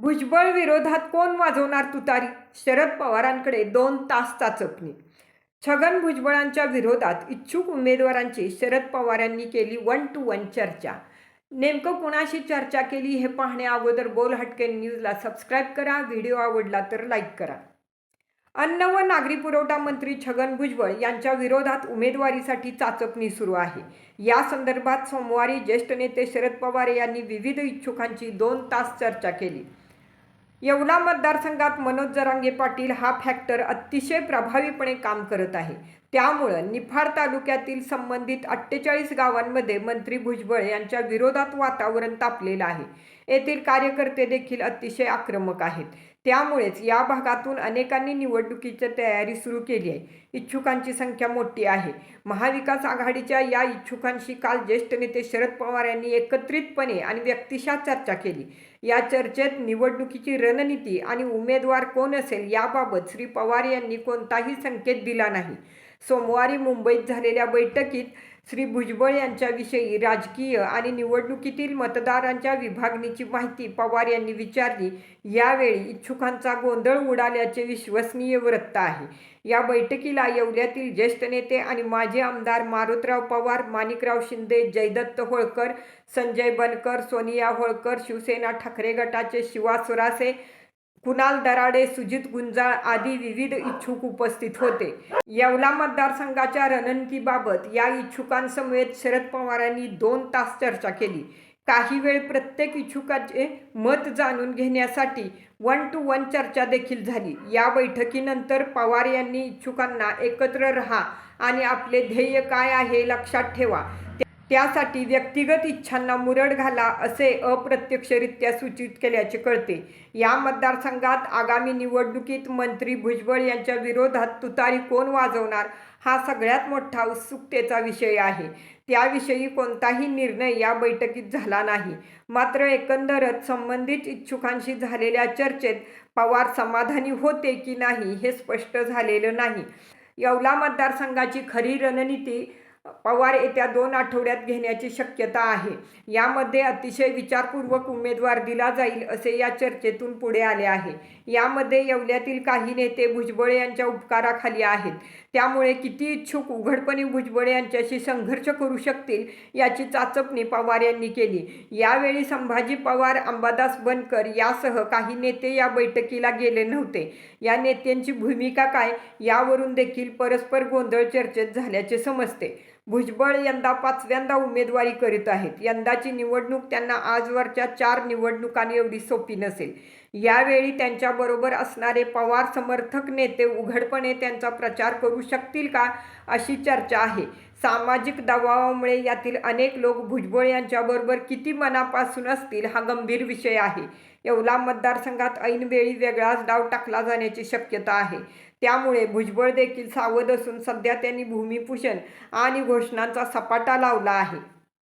भुजबळ विरोधात कोण वाजवणार तुतारी? शरद पवारांकडे दोन तास चाचपणी छगन भुजबळांच्या विरोधात इच्छुक उमेदवारांची शरद पवारांनी केली वन टू वन चर्चा. नेमकं कुणाशी चर्चा केली हे पाहण्या अगोदर बोल हटके न्यूजला सबस्क्राईब करा व्हिडिओ आवडला तर लाईक करा. अन्न व नागरी पुरवठा मंत्री छगन भुजबळ यांच्या विरोधात उमेदवारीसाठी चाचपणी सुरू आहे. या संदर्भात सोमवारी ज्येष्ठ नेते शरद पवार यांनी विविध इच्छुकांची दोन तास चर्चा केली. येवला मतदारसंघात मनोज जरांगे पाटील हा फॅक्टर अतिशय प्रभावीपणे काम करत आहे. त्यामुळं निफाड तालुक्यातील संबंधित अठ्ठेचाळीस गावांमध्ये मंत्री भुजबळ यांच्या विरोधात वातावरण तापलेलं आहे. येथील कार्यकर्ते देखील अतिशय आक्रमक आहेत. त्यामुळेच या भागातून अनेकांनी निवडणुकीची तयारी सुरू केली आहे. इच्छुकांची संख्या मोठी आहे. महाविकास आघाडीच्या या इच्छुकांशी काल ज्येष्ठ नेते शरद पवार यांनी एकत्रितपणे आणि व्यक्तिशः चर्चा केली. या चर्चेत निवडणुकीची रणनीती आणि उमेदवार कोण असेल याबाबत श्री पवार यांनी कोणताही संकेत दिला नाही. सोमवारी मुंबईत झालेल्या बैठकीत श्री भुजबळ यांच्याविषयी राजकीय आणि निवडणुकीतील मतदारांच्या विभागणीची माहिती पवार यांनी विचारली. यावेळी इच्छुकांचा गोंधळ उडाल्याचे विश्वसनीय वृत्त आहे. या बैठकीला येवल्यातील ज्येष्ठ नेते आणि माजी आमदार मारुतराव पवार माणिकराव शिंदे जयदत्त होळकर संजय बनकर सोनिया होळकर शिवसेना ठाकरे गटाचे शिवा सुरासे कुणाल दराडे सुजित गुंजाळ आदी विविध इच्छुक उपस्थित होते. येवला मतदारसंघाच्या रणनीतीबाबत या इच्छुकांसमवेत शरद पवारांनी दोन तास चर्चा केली. काही वेळ प्रत्येक इच्छुकाचे मत जाणून घेण्यासाठी वन टू वन चर्चा देखील झाली. या बैठकीनंतर पवार यांनी इच्छुकांना एकत्र रहा आणि आपले ध्येय काय आहे लक्षात ठेवा. त्यासाठी व्यक्तिगत इच्छांना मुरड घाला असे अप्रत्यक्षरित्या सूचित केल्याचे कळते. या मतदारसंघात आगामी निवडणुकीत मंत्री भुजबळ यांच्या विरोधात तुतारी कोण वाजवणार हा सगळ्यात मोठा उत्सुकतेचा विषय आहे. त्याविषयी कोणताही निर्णय या बैठकीत झाला नाही. मात्र एकंदरच संबंधित इच्छुकांशी झालेल्या चर्चेत पवार समाधानी होते की नाही हे स्पष्ट झालेलं नाही. येवला मतदारसंघाची खरी रणनीती पवार येत्या दोन आठवड्यात घेण्याची शक्यता आहे. यामध्ये अतिशय विचारपूर्वक उमेदवार दिला जाईल असे या चर्चेतून पुढे आले आहे. यामध्ये येवल्यातील काही नेते भुजबळ यांच्या उपकाराखाली आहेत. त्यामुळे किती इच्छुक उघडपणे भुजबळ यांच्याशी संघर्ष करू शकतील याची चाचपणी पवार यांनी केली. यावेळी संभाजी पवार अंबादास बनकर यासह काही नेते या बैठकीला गेले नव्हते. या नेत्यांची भूमिका काय यावरून देखील परस्पर गोंधळ चर्चेत झाल्याचे समजते. भुजबळ यंदा पाचव्यांदा उमेदवारी करीत आहेत. यंदाची निवडणूक त्यांना आजवरच्या चार निवडणुकांएवढी सोपी नसेल. यावेळी त्यांच्याबरोबर असणारे पवार समर्थक नेते उघडपणे त्यांचा प्रचार करू शकतील का अशी चर्चा आहे. सामाजिक दबावामुळे यातील अनेक लोक भुजबळ यांच्याबरोबर किती मनापासून असतील हा गंभीर विषय आहे. येवला मतदारसंघात ऐनवेळी वेगळाच डाव टाकला जाण्याची शक्यता आहे. त्यामुळे भुजबळ देखील सावध असून सध्या त्यांनी भूमिपूजन आणि घोषणांचा सपाटा लावला आहे.